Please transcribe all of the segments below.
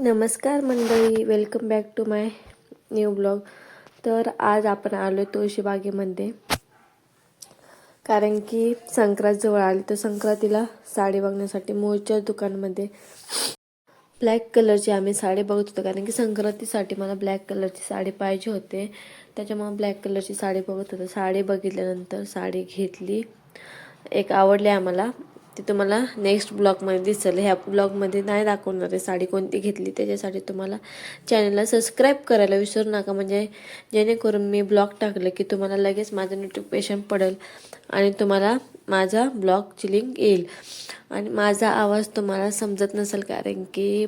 नमस्कार मंडळी welcome back to my new blog तर आज आपण आलो आहे तुळशीबागेमध्ये. कारण की संक्रांत जवळ आली तर संक्रांतीला साडी बघण्यासाठी मोरच्या दुकानमध्ये ब्लॅक कलरची आम्ही साडी बघत होतो. कारण की संक्रांतीसाठी मला ब्लॅक कलरची साडी पाहिजे होते. त्याच्यामुळे ब्लॅक कलरची साडी बघत होतो. साडी बघितल्यानंतर साडी घेतली. एक आवडली आम्हाला. ती तुम्हाला नेक्स्ट ब्लॉगमध्ये दिसेल. ह्या ब्लॉगमध्ये नाही दाखवणार आहे साडी कोणती घेतली त्याच्यासाठी तुम्हाला चॅनलला सबस्क्राईब करायला विसरू नका. म्हणजे जेणेकरून मी ब्लॉग टाकलं की तुम्हाला लगेच माझं नोटिफिकेशन पडेल आणि तुम्हाला माझा ब्लॉगची लिंक येईल. आणि माझा आवाज तुम्हाला समजत नसेल कारण की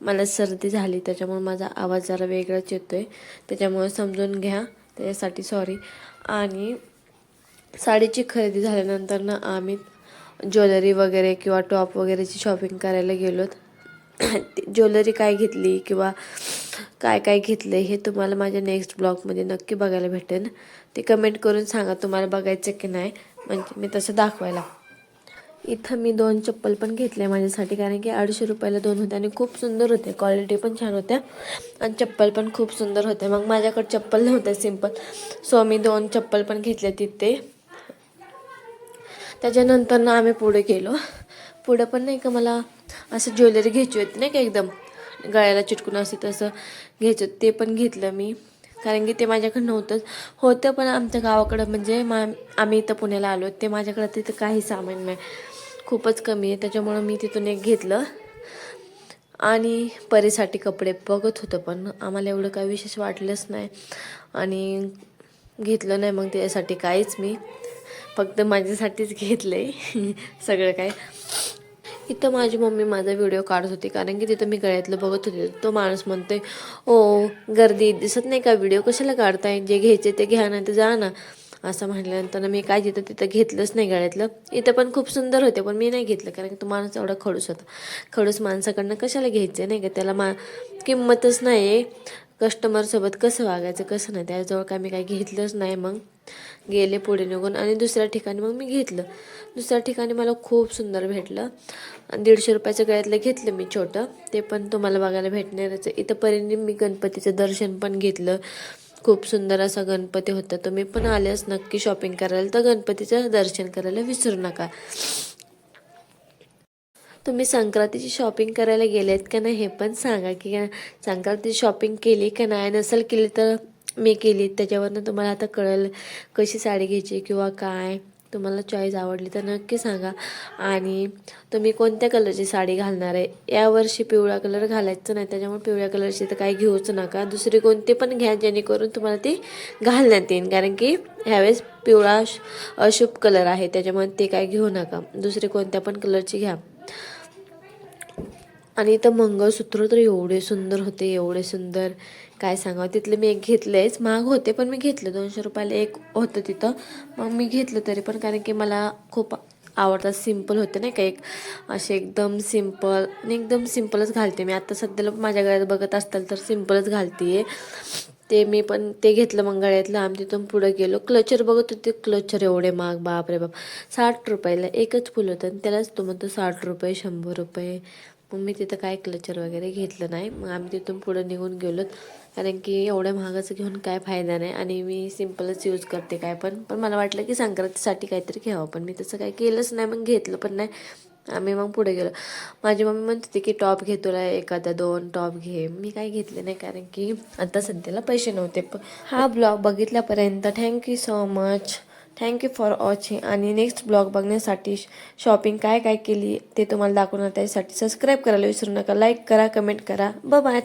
मला सर्दी झाली त्याच्यामुळे माझा आवाज जरा वेगळाच येतो आहे त्याच्यामुळे समजून घ्या त्याच्यासाठी सॉरी आणि साडीची खरेदी झाल्यानंतर ना आम्ही ज्वेलरी वगैरे किंवा टॉप वगैरेची शॉपिंग करायला गेलोत. ज्वेलरी काय घेतली किंवा काय काय घेतलं हे तुम्हाला माझ्या नेक्स्ट ब्लॉगमध्ये नक्की बघायला भेटेल ते कमेंट करून सांगा तुम्हाला बघायचं की नाही. म्हणजे मी तसं दाखवायला. इथं मी दोन चप्पल पण घेतल्या माझ्यासाठी कारण की अडीचशे रुपयाला दोन होते आणि खूप सुंदर होते क्वालिटी पण छान होत्या. आणि चप्पल पण खूप सुंदर होते मग माझ्याकडे चप्पल नव्हत्या सिंपल सो मी दोन चप्पल पण घेतल्या तिथे. त्याच्यानंतर ना आम्ही पुढे गेलो. पुढं पण नाही का मला असं ज्वेलरी घ्यायची होती नाही का एकदम. गळ्याला चिटकून असते तसं घ्यायचं ते पण घेतलं मी. कारण की ते माझ्याकडे नव्हतंच होतं पण आमच्या गावाकडं म्हणजे मा आम्ही इथं पुण्याला आलो. ते माझ्याकडं तिथं काही सामान नाही. खूपच कमी आहे. त्याच्यामुळं मी तिथून एक घेतलं. आणि परीसाठी कपडे बघत होतं पण आम्हाला एवढं काही विशेष वाटलंच नाही. आणि घेतलं नाही मग त्यासाठी काहीच मी फक्त माझ्यासाठीच घेतलं आहे सगळं काय. इथं माझी मम्मी माझा व्हिडिओ काढत होती कारण की तिथं मी गळ्यातलं बघत होते. तो माणूस म्हणतोय ओ गर्दी दिसत नाही का? व्हिडिओ कशाला काढताय? जे घ्यायचे ते घ्या ना ते जा ना. असं म्हटल्यानंतर मी काय तिथं तिथं घेतलंच नाही गळ्यातलं. इथं पण खूप सुंदर होते पण मी नाही घेतलं कारण की तो माणूस एवढा खडूस होता. खडूस माणसाकडनं कशाला घ्यायचं नाही का? त्याला मा किंमतच नाही आहे कस्टमरसोबत कसं वागायचं कसं नाही त्याजवळ काय मी काय घेतलंच नाही मग. गेले पुढे निघून आणि दुसऱ्या ठिकाणी मग मी घेतलं. दुसऱ्या ठिकाणी मला खूप सुंदर भेटलं. आणि दीडशे रुपयाचं गळ्यातलं घेतलं मी छोटं. ते पण तुम्हाला बघायला भेटणारच. इथंपर्यंत मी गणपतीचं दर्शन पण घेतलं. खूप सुंदर असा गणपती होता. तुम्ही पण आल्यास नक्की शॉपिंग करायला. तर गणपतीचं दर्शन करायला विसरू नका. तुम्ही संक्रांतीची शॉपिंग करायला गेलेत का नाही हे पण सांगा की संक्रांतीची शॉपिंग केली का नाही? नसेल केली तर मी केली. त्याच्यावरनं तुम्हाला आता कळेल कशी साडी घ्यायची किंवा काय. तुम्हाला चॉईस आवडली तर नक्की सांगा. आणि तुम्ही कोणत्या कलरची साडी घालणार आहे? यावर्षी पिवळा कलर घालायचं नाही. त्याच्यामुळे पिवळ्या कलरची तर काही घेऊच नका. दुसरी कोणती पण घ्या जेणेकरून तुम्हाला ती घालण्यात येईल कारण की ह्यावेळेस पिवळा अशुभ कलर आहे. त्याच्यामुळे ते काय घेऊ नका. दुसरी कोणत्या पण कलरची घ्या. आणि इथं मंगळसूत्र तर एवढे सुंदर होते एवढे सुंदर. काय सांगावं तिथले मी एक घेतलेच. महाग होते पण मी घेतलं. दोनशे रुपयाला एक होतं तिथं. मग मी घेतलं तरी पण कारण की मला खूप आवडतात. सिंपल होते नाही का एक. असे एकदम सिंपल आणि एकदम सिम्पलच घालते मी. आता सध्याला माझ्या गळ्यात बघत असताल तर सिम्पलच घालते ते मी पण ते घेतलं मग गळ्यातलं. आम्ही तिथून पुढं गेलो. क्लचर बघत होते क्लचर एवढे महाग. बाप रे बाप. साठ रुपयाला एकच फुल होतं आणि त्यालाच तो म्हणतो साठ रुपये शंभर रुपये. मग मी तिथं काय क्लचर वगैरे घेतलं नाही. मग आम्ही तिथून पुढं निघून गेलो. कारण की एवढ्या महागाचं घेऊन काय फायदा नाही. आणि मी सिम्पलच यूज करते काय पण. पण मला वाटलं की संक्रांतीसाठी काहीतरी घ्यावं. पण मी तसं काही केलंच नाही. मग घेतलं पण नाही. आम्ही मग पुढे गेलो. माझी मम्मी म्हणत होती की टॉप घे तुला एखादा दोन टॉप घे. मी काही घेतले नाही. कारण की आता सध्याला पैसे नव्हते. हा blog बघितल्यापर्यंत thank you so much thank you for watching आणि नेक्स्ट ब्लॉग बघण्यासाठी शॉपिंग काय काय केली ते तुम्हाला दाखवणार त्यासाठी सबस्क्राईब करायला विसरू नका. लाईक करा कमेंट करा. बाय